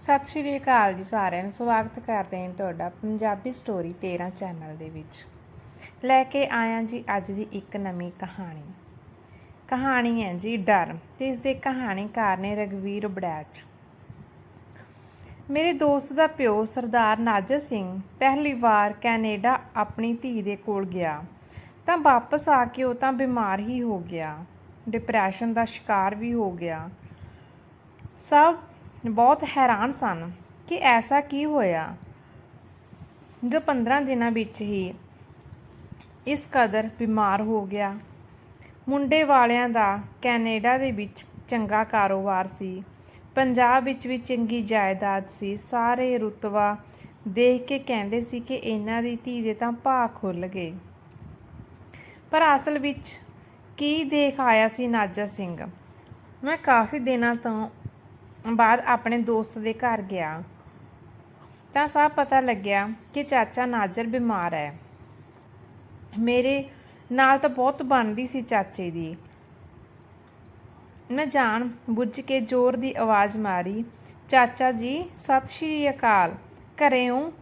ਸਤਿ ਸ਼੍ਰੀ ਅਕਾਲ ਜੀ ਸਾਰਿਆਂ ਨੂੰ, ਸਵਾਗਤ ਕਰਦੇ ਹਾਂ ਤੁਹਾਡਾ ਪੰਜਾਬੀ ਸਟੋਰੀ 13 ਚੈਨਲ ਦੇ ਵਿੱਚ। ਲੈ ਕੇ ਆਇਆ ਜੀ ਅੱਜ ਦੀ ਇੱਕ ਨਵੀਂ ਕਹਾਣੀ। ਕਹਾਣੀ ਹੈ ਜੀ ਡਰ ਤੇ ਇਸ ਦੇ ਕਹਾਣੀਕਾਰ ਨੇ ਰਗਵੀਰ ਬੜੈਚ ਮੇਰੇ ਦੋਸਤ ਦਾ ਪਿਓ ਸਰਦਾਰ ਨਾਜਰ ਸਿੰਘ ਪਹਿਲੀ ਵਾਰ ਕੈਨੇਡਾ ਆਪਣੀ ਧੀ ਦੇ ਕੋਲ ਗਿਆ, ਤਾਂ ਵਾਪਸ ਆ ਕੇ ਉਹ ਤਾਂ ਬਿਮਾਰ ਹੀ ਹੋ ਗਿਆ ਡਿਪਰੈਸ਼ਨ ਦਾ ਸ਼ਿਕਾਰ ਵੀ ਹੋ ਗਿਆ। ਸਭ ਬਹੁਤ ਹੈਰਾਨ ਸਨ ਕਿ ਐਸਾ ਕੀ ਹੋਇਆ। ਜੋ 15 ਦਿਨਾਂ ਵਿੱਚ ਹੀ ਇਸ ਕਦਰ ਬਿਮਾਰ ਹੋ ਗਿਆ। ਮੁੰਡੇ ਵਾਲਿਆਂ ਦਾ ਕੈਨੇਡਾ ਦੇ ਵਿੱਚ ਚੰਗਾ ਕਾਰੋਬਾਰ ਸੀ। ਪੰਜਾਬ ਵਿੱਚ ਵੀ ਚੰਗੀ ਜਾਇਦਾਦ ਸੀ। ਸਾਰੇ ਰੁਤਬਾ ਦੇਖ ਕੇ ਕਹਿੰਦੇ ਸੀ ਕਿ ਇਹਨਾਂ ਦੀ ਧੀ ਦੇ ਤਾਂ ਭਾਅ ਖੁੱਲ ਗਏ। ਪਰ ਅਸਲ ਵਿੱਚ ਕੀ ਦੇਖ ਆਇਆ ਸੀ ਨਾਜਰ ਸਿੰਘ? ਮੈਂ ਕਾਫੀ ਦਿਨਾਂ ਤੋਂ ਬਾਅਦ ਆਪਣੇ ਦੋਸਤ ਦੇ ਘਰ ਗਿਆ। ਤਾਂ ਸਭ ਪਤਾ ਲੱਗਿਆ ਕਿ ਚਾਚਾ ਨਾਜ਼ਰ ਬਿਮਾਰ ਹੈ। ਮੇਰੇ ਨਾਲ ਤਾਂ ਬਹੁਤ ਬਣਦੀ ਸੀ ਚਾਚੇ ਦੀ। ਮੈਂ ਜਾਣ ਬੁੱਝ ਕੇ ਜ਼ੋਰ ਦੀ ਆਵਾਜ਼ ਮਾਰੀ, ਚਾਚਾ ਜੀ, ਸਤਿ ਸ਼੍ਰੀ ਅਕਾਲ। ਘਰੇ ਹੋ?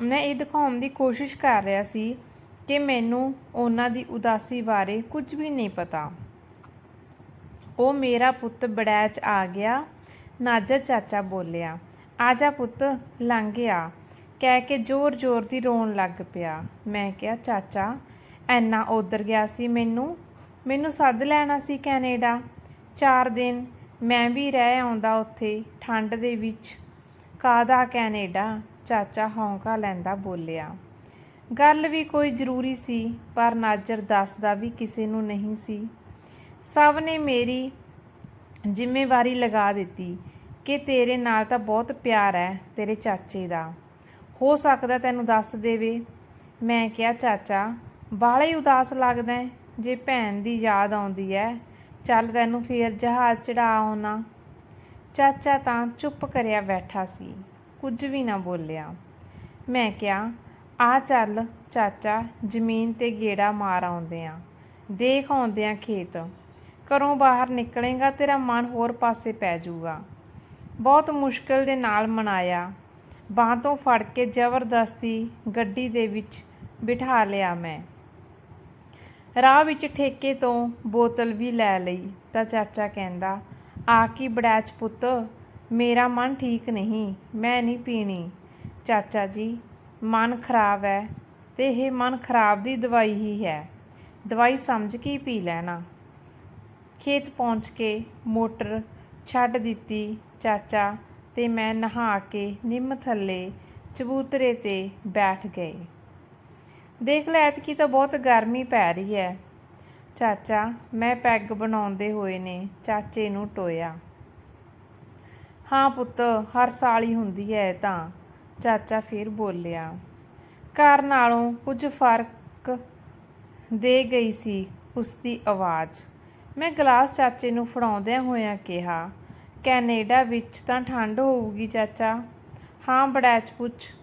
ਮੈਂ ਇਹ ਦਿਖਾਉਣ ਦੀ ਕੋਸ਼ਿਸ਼ ਕਰ ਰਿਹਾ ਸੀ ਕਿ ਮੈਨੂੰ ਉਹਨਾਂ ਦੀ ਉਦਾਸੀ ਬਾਰੇ ਕੁਝ ਵੀ ਨਹੀਂ ਪਤਾ। ਉਹ ਮੇਰਾ ਪੁੱਤ ਬੜੈਚ ਆ ਗਿਆ। ਨਾਜਰ ਚਾਚਾ ਬੋਲਿਆ ਆ ਜਾ ਪੁੱਤ, ਲੰਘ ਗਿਆ ਕਹਿ ਕੇ ਜ਼ੋਰ-ਜ਼ੋਰ ਦੀ ਰੋਣ ਲੱਗ ਪਿਆ। ਮੈਂ ਕਿਹਾ, ਚਾਚਾ, ਐਨਾ ਉਧਰ ਗਿਆ ਸੀ ਮੈਨੂੰ? ਮੈਨੂੰ ਸੱਦ ਲੈਣਾ ਸੀ ਕੈਨੇਡਾ? ਚਾਰ ਦਿਨ ਮੈਂ ਵੀ ਰਹਿ ਆਉਂਦਾ ਉੱਥੇ, ਠੰਡ ਦੇ ਵਿੱਚ। ਕਾਦਾ ਕੈਨੇਡਾ? ਚਾਚਾ ਹੌਂਕਾ ਲੈਂਦਾ ਬੋਲਿਆ, ਗੱਲ ਵੀ ਕੋਈ ਜ਼ਰੂਰੀ ਸੀ, ਪਰ ਨਾਜਰ ਦੱਸਦਾ ਵੀ ਕਿਸੇ ਨੂੰ ਨਹੀਂ ਸੀ। ਸਭ ਨੇ ਮੇਰੀ ਜ਼ਿੰਮੇਵਾਰੀ ਲਗਾ ਦਿੱਤੀ ਕਿ ਤੇਰੇ ਨਾਲ ਤਾਂ ਬਹੁਤ ਪਿਆਰ ਹੈ ਤੇਰੇ ਚਾਚੇ ਦਾ। ਹੋ ਸਕਦਾ ਤੈਨੂੰ ਦੱਸ ਦੇਵੇ। ਮੈਂ ਕਿਹਾ, ਚਾਚਾ, ਬਾਹਲਾ ਹੀ ਉਦਾਸ ਲੱਗਦਾ ਜੇ ਭੈਣ ਦੀ ਯਾਦ ਆਉਂਦੀ ਹੈ। ਚੱਲ ਤੈਨੂੰ ਫੇਰ ਜਹਾਜ਼ ਚੜਾ ਆਉਣਾ। ਚਾਚਾ ਤਾਂ ਚੁੱਪ ਕਰਿਆ ਬੈਠਾ ਸੀ, ਕੁਝ ਵੀ ਨਾ ਬੋਲਿਆ। ਮੈਂ ਕਿਹਾ, ਆ ਚੱਲ ਚਾਚਾ, ਜ਼ਮੀਨ ਤੇ ਗੇੜਾ ਮਾਰ ਆਉਂਦੇ ਆ ਦੇਖ ਆਉਂਦੇ ਆ ਖੇਤ। ਘਰੋਂ ਬਾਹਰ ਨਿਕਲੇਗਾ, ਤੇਰਾ ਮਨ ਹੋਰ ਪਾਸੇ ਪੈ ਜਾਊਗਾ। ਬਹੁਤ ਮੁਸ਼ਕਲ ਦੇ ਨਾਲ ਮਨਾਇਆ। ਬਾਹਾਂ ਤੋਂ ਫੜ ਕੇ ਜ਼ਬਰਦਸਤੀ ਗੱਡੀ ਦੇ ਵਿੱਚ ਬਿਠਾ ਲਿਆ ਮੈਂ। ਰਾਹ ਵਿੱਚ ਠੇਕੇ ਤੋਂ ਬੋਤਲ ਵੀ ਲੈ ਲਈ, ਤਾਂ ਚਾਚਾ ਕਹਿੰਦਾ, ਆ ਕੀ ਬੜੈਚ ਪੁੱਤ, ਮੇਰਾ ਮਨ ਠੀਕ ਨਹੀਂ, ਮੈਂ ਨਹੀਂ ਪੀਣੀ। ਚਾਚਾ ਜੀ, ਮਨ ਖਰਾਬ ਹੈ ਤੇ ਇਹ ਮਨ ਖਰਾਬ ਦੀ ਦਵਾਈ ਹੀ ਹੈ। ਦਵਾਈ ਸਮਝ ਕੇ ਪੀ ਲੈਣਾ। ਖੇਤ ਪਹੁੰਚ ਕੇ ਮੋਟਰ ਛੱਡ ਦਿੱਤੀ ਚਾਚਾ ਤੇ ਮੈਂ ਨਹਾ ਕੇ ਨਿੰਮ ਥੱਲੇ ਚਬੂਤਰੇ ਤੇ ਬੈਠ ਗਏ ਦੇਖ ਲੈ, ਐਤਕੀ ਤਾਂ ਬਹੁਤ ਗਰਮੀ ਪੈ ਰਹੀ ਹੈ ਚਾਚਾ, ਮੈਂ ਪੈਗ ਬਣਾਉਂਦੇ ਹੋਏ ਨੇ ਚਾਚੇ ਨੂੰ ਟੋਇਆ। ਹਾਂ ਪੁੱਤ, ਹਰ ਸਾਲ ਹੀ ਹੁੰਦੀ ਹੈ ਤਾਂ, ਚਾਚਾ ਫਿਰ ਬੋਲਿਆ। ਘਰ ਨਾਲੋਂ ਕੁਝ ਫ਼ਰਕ ਦੇ ਗਈ ਸੀ ਉਸ ਦੀ ਆਵਾਜ਼। ਮੈਂ ਗਲਾਸ ਚਾਚੇ ਨੂੰ ਫੜਾਉਂਦਿਆਂ ਹੋਇਆਂ ਕਿਹਾ, ਕੈਨੇਡਾ ਵਿੱਚ ਤਾਂ ਠੰਡ ਹੋਊਗੀ ਚਾਚਾ। ਹਾਂ ਬੜੈਚ ਪੁੱਛ,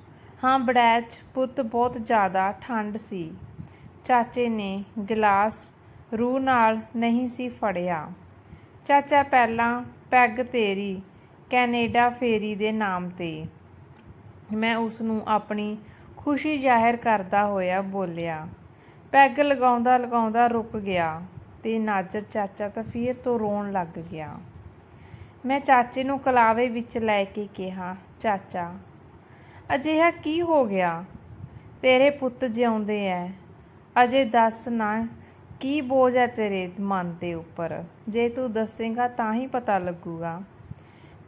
ਹਾਂ ਬੜੈਚ ਪੁੱਤ ਬਹੁਤ ਜ਼ਿਆਦਾ ਠੰਡ ਸੀ। ਚਾਚੇ ਨੇ ਗਲਾਸ ਰੂਹ ਨਾਲ ਨਹੀਂ ਸੀ ਫੜਿਆ। ਚਾਚਾ ਪਹਿਲਾਂ ਪੈਗ ਤੇਰੀ ਕੈਨੇਡਾ ਫੇਰੀ ਦੇ ਨਾਮ ਤੇ। ਮੈਂ ਉਸ ਨੂੰ ਆਪਣੀ ਖੁਸ਼ੀ ਜ਼ਾਹਿਰ ਕਰਦਾ ਹੋਇਆ ਬੋਲਿਆ। ਪੈਗ ਲਗਾਉਂਦਾ ਲਗਾਉਂਦਾ ਰੁਕ ਗਿਆ। ਤੇ ਨਾਜਰ ਚਾਚਾ ਤਾਂ ਫਿਰ ਤੋਂ ਰੋਣ ਲੱਗ ਗਿਆ। ਮੈਂ ਚਾਚੇ ਨੂੰ ਕਲਾਵੇ ਵਿੱਚ ਲੈ ਕੇ ਕਿਹਾ, ਚਾਚਾ, ਅਜਿਹਾ ਕੀ ਹੋ ਗਿਆ? ਤੇਰੇ ਪੁੱਤ ਜਿਉਂਦੇ ਐ। ਅਜੇ ਦੱਸ ਨਾ, ਕੀ ਬੋਝ ਹੈ ਤੇਰੇ ਮਨ ਦੇ ਉੱਪਰ? ਜੇ ਤੂੰ ਦੱਸੇਗਾ ਤਾਂ ਹੀ ਪਤਾ ਲੱਗੂਗਾ।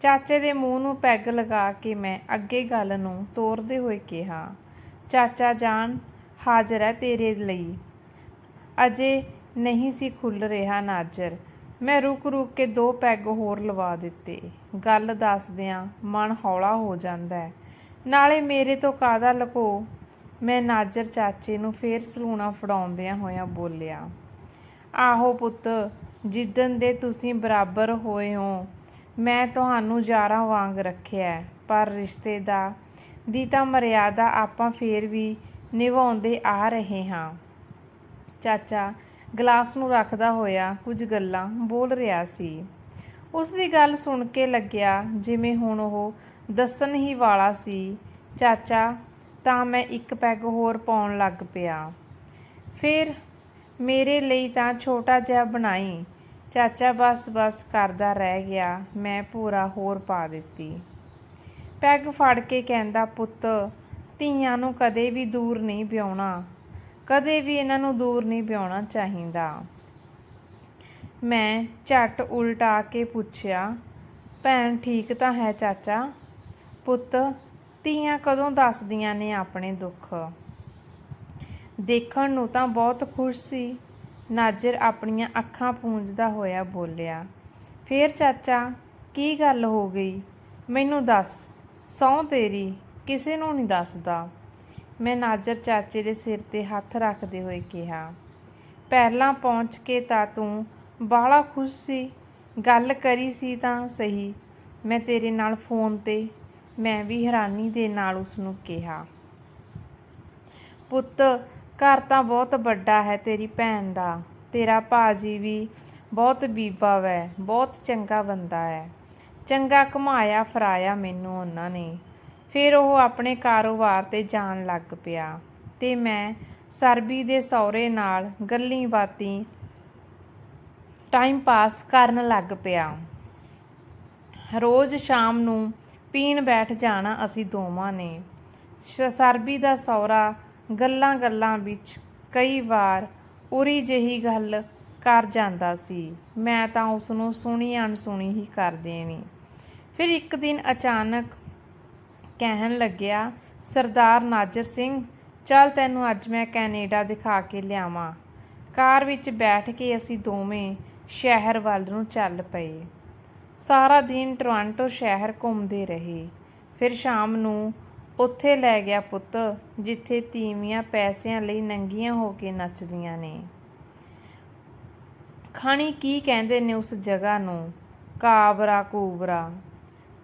ਚਾਚੇ ਦੇ ਮੂੰਹ ਨੂੰ ਪੈਗ ਲਗਾ ਕੇ ਮੈਂ ਅੱਗੇ ਗੱਲ ਨੂੰ ਤੋਰਦੇ ਹੋਏ ਕਿਹਾ, ਚਾਚਾ ਜਾਨ, ਹਾਜ਼ਰ ਹੈ ਤੇਰੇ ਲਈ। ਅਜੇ ਨਹੀਂ ਸੀ ਖੁੱਲ ਰਿਹਾ ਨਾਜਰ। ਮੈਂ ਰੁਕ ਰੁਕ ਕੇ ਦੋ ਪੈਗ ਹੋਰ ਲਵਾ ਦਿੱਤੇ। ਗੱਲ ਦੱਸਦਿਆਂ ਮਨ ਹੌਲਾ ਹੋ ਜਾਂਦਾ ਹੈ। ਨਾਲੇ ਮੇਰੇ ਤੋਂ ਕਾਦਾ ਲਕੋ? ਮੈਂ ਨਾਜਰ ਚਾਚੇ ਨੂੰ ਫੇਰ ਸਲੂਣਾ ਫੜਾਉਂਦਿਆਂ ਹੋਇਆਂ ਬੋਲਿਆ, ਆਹੋ ਪੁੱਤ ਜਿੱਦਨ ਦੇ ਤੁਸੀਂ ਬਰਾਬਰ ਹੋਏ ਹੋ, ਮੈਂ ਤੁਹਾਨੂੰ ਯਾਰਾਂ ਵਾਂਗ ਰੱਖਿਆ ਪਰ ਰਿਸ਼ਤੇ ਦਾ ਦੀ ਤਾਂ ਮਰਿਆਦਾ ਆਪਾਂ ਫੇਰ ਵੀ ਨਿਭਾਉਂਦੇ ਆ ਰਹੇ ਹਾਂ। ਚਾਚਾ ਗਲਾਸ ਨੂੰ ਰੱਖਦਾ ਹੋਇਆ ਕੁਝ ਗੱਲਾਂ ਬੋਲ ਰਿਹਾ ਸੀ। ਉਸ ਦੀ ਗੱਲ ਸੁਣ ਕੇ ਲੱਗਿਆ ਜਿਵੇਂ ਹੁਣ ਉਹ ਦੱਸਣ ਹੀ ਵਾਲਾ ਸੀ, ਚਾਚਾ, ਤਾਂ ਮੈਂ ਇੱਕ ਪੈਗ ਹੋਰ ਪਾਉਣ ਲੱਗ ਪਿਆ। ਫਿਰ ਮੇਰੇ ਲਈ ਤਾਂ ਛੋਟਾ ਜਿਹਾ ਬਣਾਈ। ਚਾਚਾ ਬਸ ਬਸ ਕਰਦਾ ਰਹਿ ਗਿਆ, ਮੈਂ ਪੂਰਾ ਹੋਰ ਪਾ ਦਿੱਤੀ। ਪੈਗ ਫੜ ਕੇ ਕਹਿੰਦਾ, ਪੁੱਤ, ਧੀਆਂ ਨੂੰ ਕਦੇ ਵੀ ਦੂਰ ਨਹੀਂ ਵਿਆਉਣਾ। ਕਦੇ ਵੀ ਇਹਨਾਂ ਨੂੰ ਦੂਰ ਨਹੀਂ ਵਿਆਉਣਾ ਚਾਹੀਦਾ। ਮੈਂ ਝੱਟ ਉਲਟਾ ਕੇ ਪੁੱਛਿਆ, ਭੈਣ ਠੀਕ ਤਾਂ ਹੈ ਚਾਚਾ? ਪੁੱਤ, ਧੀਆਂ ਕਦੋਂ ਦੱਸਦੀਆਂ ਨੇ ਆਪਣੇ ਦੁੱਖ? ਦੇਖਣ ਨੂੰ ਤਾਂ ਬਹੁਤ ਖੁਸ਼ ਸੀ। ਨਾਜਰ ਆਪਣੀਆਂ ਅੱਖਾਂ ਪੂੰਝਦਾ ਹੋਇਆ ਬੋਲਿਆ, ਫੇਰ ਚਾਚਾ, ਕੀ ਗੱਲ ਹੋ ਗਈ? ਮੈਨੂੰ ਦੱਸ, ਸਹੁੰ ਤੇਰੀ, ਕਿਸੇ ਨੂੰ ਨਹੀਂ ਦੱਸਦਾ। ਮੈਂ ਨਾਜਰ ਚਾਚੇ ਦੇ ਸਿਰ ਤੇ ਹੱਥ ਰੱਖਦੇ ਹੋਏ ਕਿਹਾ, ਪਹਿਲਾਂ ਪਹੁੰਚ ਕੇ ਤਾਂ ਤੂੰ ਬਾਹਲਾ ਖੁਸ਼ ਸੀ, ਗੱਲ ਕਰੀ ਸੀ ਤਾਂ ਸਹੀ। ਮੈਂ ਤੇਰੇ ਨਾਲ ਫੋਨ ਤੇ, ਮੈਂ ਵੀ ਹੈਰਾਨੀ ਦੇ ਨਾਲ ਉਸ ਨੂੰ ਕਿਹਾ, ਪੁੱਤ, ਘਰ ਤਾਂ ਬਹੁਤ ਵੱਡਾ ਹੈ ਤੇਰੀ ਭੈਣ ਦਾ। ਤੇਰਾ ਭਾਜੀ ਵੀ ਬਹੁਤ ਬੀਬਾ ਵੈ, ਬਹੁਤ ਚੰਗਾ ਬੰਦਾ ਹੈ। ਚੰਗਾ ਕਮਾਇਆ ਫਰਾਇਆ ਮੈਨੂੰ ਉਹਨਾਂ ਨੇ। ਫਿਰ ਉਹ ਆਪਣੇ ਕਾਰੋਬਾਰ ਤੇ ਜਾਣ ਲੱਗ ਪਿਆ ਤੇ ਮੈਂ ਸਰਬੀ ਦੇ ਸਹੁਰੇ ਨਾਲ ਗੱਲੀ ਬਾਤੀ ਟਾਈਮ ਪਾਸ ਕਰਨ ਲੱਗ ਪਿਆ। ਰੋਜ਼ ਸ਼ਾਮ ਨੂੰ ਪੀਣ ਬੈਠ ਜਾਣਾ ਅਸੀਂ ਦੋਵਾਂ ਨੇ। ਸ਼- ਸਰਬੀ ਦਾ ਸਹੁਰਾ ਗੱਲਾਂ ਗੱਲਾਂ ਵਿੱਚ ਕਈ ਵਾਰ ਉਰੀ ਜਿਹੀ ਗੱਲ ਕਰ ਜਾਂਦਾ ਸੀ। ਮੈਂ ਤਾਂ ਉਸ ਨੂੰ ਸੁਣੀ ਅਣਸੁਣੀ ਹੀ ਕਰ ਦੇਣੀ। ਫਿਰ ਇੱਕ ਦਿਨ ਅਚਾਨਕ ਕਹਿਣ ਲੱਗਿਆ, ਸਰਦਾਰ ਨਾਜਰ ਸਿੰਘ, ਚੱਲ ਤੈਨੂੰ ਅੱਜ ਮੈਂ ਕੈਨੇਡਾ ਦਿਖਾ ਕੇ ਲਿਆਵਾਂ। ਕਾਰ ਵਿੱਚ ਬੈਠ ਕੇ ਅਸੀਂ ਦੋਵੇਂ ਸ਼ਹਿਰ ਵੱਲ ਨੂੰ ਚੱਲ ਪਏ। ਸਾਰਾ ਦਿਨ ਟੋਰਾਂਟੋ ਸ਼ਹਿਰ ਘੁੰਮਦੇ ਰਹੇ। ਫਿਰ ਸ਼ਾਮ ਨੂੰ ਉੱਥੇ ਲੈ ਗਿਆ ਪੁੱਤ, ਜਿੱਥੇ ਤੀਵੀਆਂ ਪੈਸਿਆਂ ਲਈ ਨੰਗੀਆਂ ਹੋ ਕੇ ਨੱਚਦੀਆਂ ਨੇ। ਖਾਣੀ ਕੀ ਕਹਿੰਦੇ ਨੇ ਉਸ ਜਗ੍ਹਾ ਨੂੰ? ਕਾਬਰਾ ਕੂਬਰਾ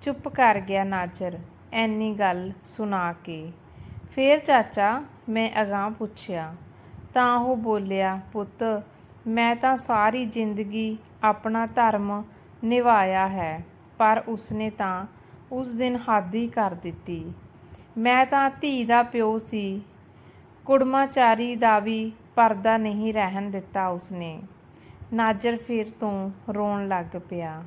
ਚੁੱਪ ਕਰ ਗਿਆ ਨਾਜਰ। ਐਨੀ ਗੱਲ ਸੁਣਾ ਕੇ। ਫੇਰ ਚਾਚਾ ਮੈਂ ਅਗਾਂਹ ਪੁੱਛਿਆ, ਤਾਂ ਉਹ ਬੋਲਿਆ, ਪੁੱਤ, ਮੈਂ ਤਾਂ ਸਾਰੀ ਜ਼ਿੰਦਗੀ ਆਪਣਾ ਧਰਮ ਨਿਭਾਇਆ ਹੈ, ਪਰ ਉਸਨੇ ਤਾਂ ਉਸ ਦਿਨ ਹੱਦ ਹੀ ਕਰ ਦਿੱਤੀ। ਮੈਂ ਤਾਂ ਧੀ ਦਾ ਪਿਓ ਸੀ, ਕੁੜਮਾਚਾਰੀ ਦਾ ਵੀ ਪਰਦਾ ਨਹੀਂ ਰਹਿਣ ਦਿੱਤਾ ਉਸਨੇ। ਨਾਜਰ ਫਿਰ ਤੋਂ ਰੋਣ ਲੱਗ ਪਿਆ।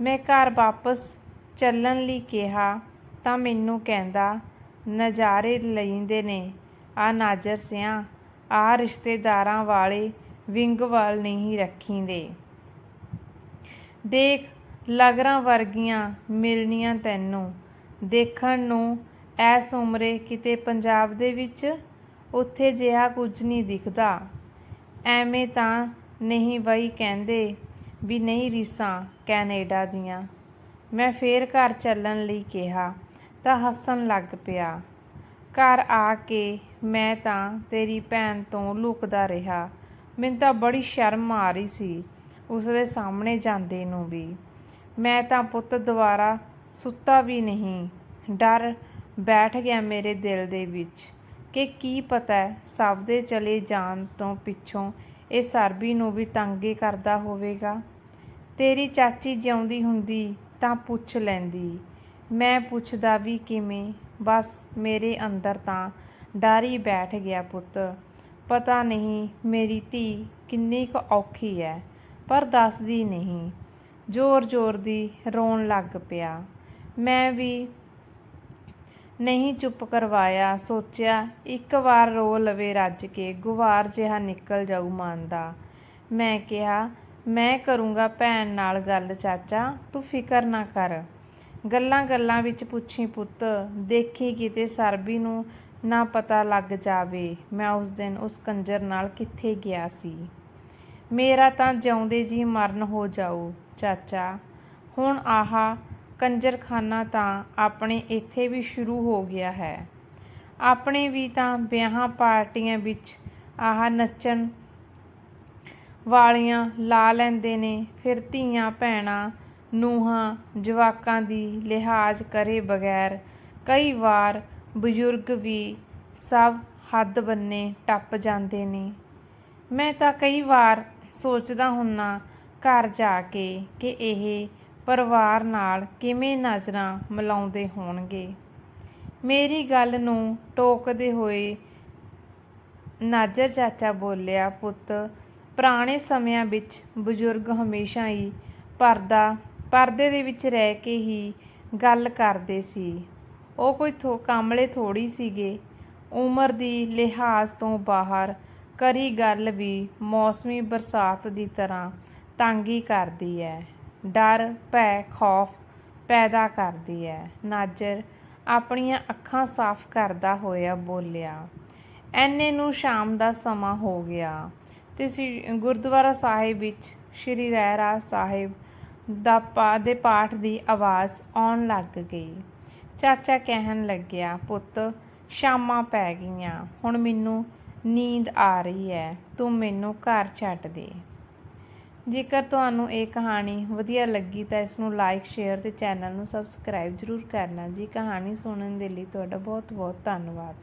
ਮੈਂ ਘਰ ਵਾਪਸ ਚੱਲਣ ਲਈ ਕਿਹਾ ਤਾਂ ਮੈਨੂੰ ਕਹਿੰਦਾ, ਨਜ਼ਾਰੇ ਲੈਂਦੇ ਨੇ। ਆ ਨਾਜਰ ਸਿਆਂ ਆਹ ਰਿਸ਼ਤੇਦਾਰਾਂ ਵਾਲੇ ਵਿੰਗ ਵਾਲ ਨਹੀਂ ਰੱਖੀਂਦੇ। ਦੇਖ, ਲਗਰਾਂ ਵਰਗੀਆਂ ਮਿਲਣੀਆਂ ਤੈਨੂੰ। ਦੇਖਣ ਨੂੰ ਐਸ ਉਮਰੇ ਕਿਤੇ ਪੰਜਾਬ ਦੇ ਵਿੱਚ ਉੱਥੇ ਜਿਹਾ ਕੁਝ ਨਹੀਂ ਦਿਖਦਾ। ਐਵੇਂ ਤਾਂ ਨਹੀਂ ਬਈ ਕਹਿੰਦੇ ਵੀ ਨਹੀਂ ਰੀਸਾਂ ਕੈਨੇਡਾ ਦੀਆਂ। ਮੈਂ ਫੇਰ ਘਰ ਚੱਲਣ ਲਈ ਕਿਹਾ। ਤਾਂ ਹੱਸਣ ਲੱਗ ਪਿਆ। ਘਰ ਆ ਕੇ ਮੈਂ ਤਾਂ ਤੇਰੀ ਭੈਣ ਤੋਂ ਲੁਕਦਾ ਰਿਹਾ। ਮੈਨੂੰ ਤਾਂ ਬੜੀ ਸ਼ਰਮ ਆ ਰਹੀ ਸੀ ਉਸ ਦੇ ਸਾਹਮਣੇ ਜਾਂਦੇ ਨੂੰ ਵੀ। ਮੈਂ ਤਾਂ ਪੁੱਤ ਦੁਆਰਾ ਸੁੱਤਾ ਵੀ ਨਹੀਂ। ਡਰ ਬੈਠ ਗਿਆ ਮੇਰੇ ਦਿਲ ਦੇ ਵਿੱਚ ਕਿ ਕੀ ਪਤਾ ਸਭ ਦੇ ਚਲੇ ਜਾਣ ਤੋਂ ਪਿੱਛੋਂ ਇਹ ਸਰਬੀ ਨੂੰ ਵੀ ਤੰਗੇ ਕਰਦਾ ਹੋਵੇਗਾ। ਤੇਰੀ ਚਾਚੀ ਜਿਉਂਦੀ ਹੁੰਦੀ ਤਾਂ ਪੁੱਛ ਲੈਂਦੀ। ਮੈਂ ਪੁੱਛਦਾ ਵੀ ਕਿਵੇਂ? ਬਸ ਮੇਰੇ ਅੰਦਰ ਤਾਂ ਡਰ ਹੀ ਬੈਠ ਗਿਆ ਪੁੱਤ। ਪਤਾ ਨਹੀਂ ਮੇਰੀ ਧੀ ਕਿੰਨੀ ਕੁ ਔਖੀ ਹੈ ਪਰ ਦੱਸਦੀ ਨਹੀਂ। ਜ਼ੋਰ-ਜ਼ੋਰ ਦੀ ਰੋਣ ਲੱਗ ਪਿਆ। ਮੈਂ ਵੀ ਨਹੀਂ ਚੁੱਪ ਕਰਵਾਇਆ, ਸੋਚਿਆ ਇੱਕ ਵਾਰ ਰੋ ਲਵੇ ਰੱਜ ਕੇ ਗੁਵਾਰ ਜਿਹਾ ਨਿਕਲ ਜਾਊ ਮਨ ਦਾ। ਮੈਂ ਕਿਹਾ, ਮੈਂ ਕਰੂੰਗਾ ਭੈਣ ਨਾਲ ਗੱਲ, ਚਾਚਾ, ਤੂੰ ਫਿਕਰ ਨਾ ਕਰ। ਗੱਲਾਂ ਗੱਲਾਂ ਵਿੱਚ ਪੁੱਛੀ ਪੁੱਤ, ਦੇਖੀ ਕਿਤੇ ਸਰਬੀ ਨੂੰ ਨਾ ਪਤਾ ਲੱਗ ਜਾਵੇ, ਮੈਂ ਉਸ ਦਿਨ ਉਸ ਕੰਜਰ ਨਾਲ ਕਿੱਥੇ ਗਿਆ ਸੀ। ਮੇਰਾ ਤਾਂ ਜਿਉਂਦੇ ਜੀ ਮਰਨ ਹੋ ਜਾਊ ਚਾਚਾ। ਹੁਣ ਆਹਾ ਕੰਜਰਖਾਨਾ ਤਾਂ ਆਪਣੇ ਇੱਥੇ ਵੀ ਸ਼ੁਰੂ ਹੋ ਗਿਆ ਹੈ। ਆਪਣੇ ਵੀ ਤਾਂ ਵਿਆਹਾਂ ਪਾਰਟੀਆਂ ਵਿੱਚ ਆਹ ਨੱਚਣ ਵਾਲੀਆਂ ਲਾ ਲੈਂਦੇ ਨੇ, ਫਿਰ ਧੀਆਂ ਭੈਣਾਂ ਨੂੰਹਾਂ ਜਵਾਕਾਂ ਦੀ ਲਿਹਾਜ਼ ਕਰੇ ਬਗੈਰ, ਕਈ ਵਾਰ ਬਜ਼ੁਰਗ ਵੀ ਸਭ ਹੱਦ ਬੰਨੇ ਟੱਪ ਜਾਂਦੇ ਨੇ। ਮੈਂ ਤਾਂ ਕਈ ਵਾਰ ਸੋਚਦਾ ਹੁੰਨਾ, ਘਰ ਜਾ ਕੇ, ਕਿ ਇਹ ਪਰਿਵਾਰ ਨਾਲ ਕਿਵੇਂ ਨਜ਼ਰਾਂ ਮਿਲਾਉਂਦੇ ਹੋਣਗੇ। ਮੇਰੀ ਗੱਲ ਨੂੰ ਟੋਕਦੇ ਹੋਏ ਨਾਜਰ ਚਾਚਾ ਬੋਲਿਆ, ਪੁੱਤ, ਪੁਰਾਣੇ ਸਮਿਆਂ ਵਿੱਚ ਬਜ਼ੁਰਗ ਹਮੇਸ਼ਾ ਹੀ ਪਰਦਾ ਪਰਦੇ ਦੇ ਵਿੱਚ ਰਹਿ ਕੇ ਹੀ ਗੱਲ ਕਰਦੇ ਸੀ। ਉਹ ਕੋਈ ਥੋ, ਕਾਮਲੇ ਥੋੜੀ ਸੀਗੇ। ਉਮਰ ਦੀ ਲਿਹਾਜ਼ ਤੋਂ ਬਾਹਰ ਕਰੀ ਗੱਲ ਵੀ ਮੌਸਮੀ ਬਰਸਾਤ ਦੀ ਤਰ੍ਹਾਂ ਤੰਗੀ ਕਰਦੀ ਹੈ ਡਰ, ਭੈ, ਖੌਫ ਪੈਦਾ ਕਰਦੀ ਹੈ ਨਾਜਰ ਆਪਣੀਆਂ ਅੱਖਾਂ ਸਾਫ਼ ਕਰਦਾ ਹੋਇਆ ਬੋਲਿਆ, ਐਨੇ ਨੂੰ ਸ਼ਾਮ ਦਾ ਸਮਾਂ ਹੋ ਗਿਆ। ਤੇ ਸ੍ਰੀ ਗੁਰਦੁਆਰਾ ਸਾਹਿਬ ਵਿੱਚ ਸ਼੍ਰੀ ਰਹਿਰਾਜ ਸਾਹਿਬ ਦਾ ਪਾ, ਦੇ ਪਾਠ ਦੀ ਆਵਾਜ਼ ਆਉਣ ਲੱਗ ਗਈ। ਚਾਚਾ ਕਹਿਣ ਲੱਗਿਆ, ਪੁੱਤ, ਸ਼ਾਮਾਂ ਪੈ ਗਈਆਂ, ਹੁਣ ਮੈਨੂੰ ਨੀਂਦ ਆ ਰਹੀ ਹੈ, ਤੂੰ ਮੈਨੂੰ ਘਰ ਛੱਡ ਦੇ। ਜੇਕਰ ਤੁਹਾਨੂੰ ਇਹ ਕਹਾਣੀ ਵਧੀਆ ਲੱਗੀ ਤਾਂ ਇਸ ਨੂੰ ਲਾਈਕ ਸ਼ੇਅਰ ਤੇ ਚੈਨਲ ਨੂੰ ਸਬਸਕ੍ਰਾਈਬ ਜ਼ਰੂਰ ਕਰਨਾ। ਜੀ ਕਹਾਣੀ ਸੁਣਨ ਦੇ ਲਈ ਤੁਹਾਡਾ ਬਹੁਤ ਬਹੁਤ ਧੰਨਵਾਦ।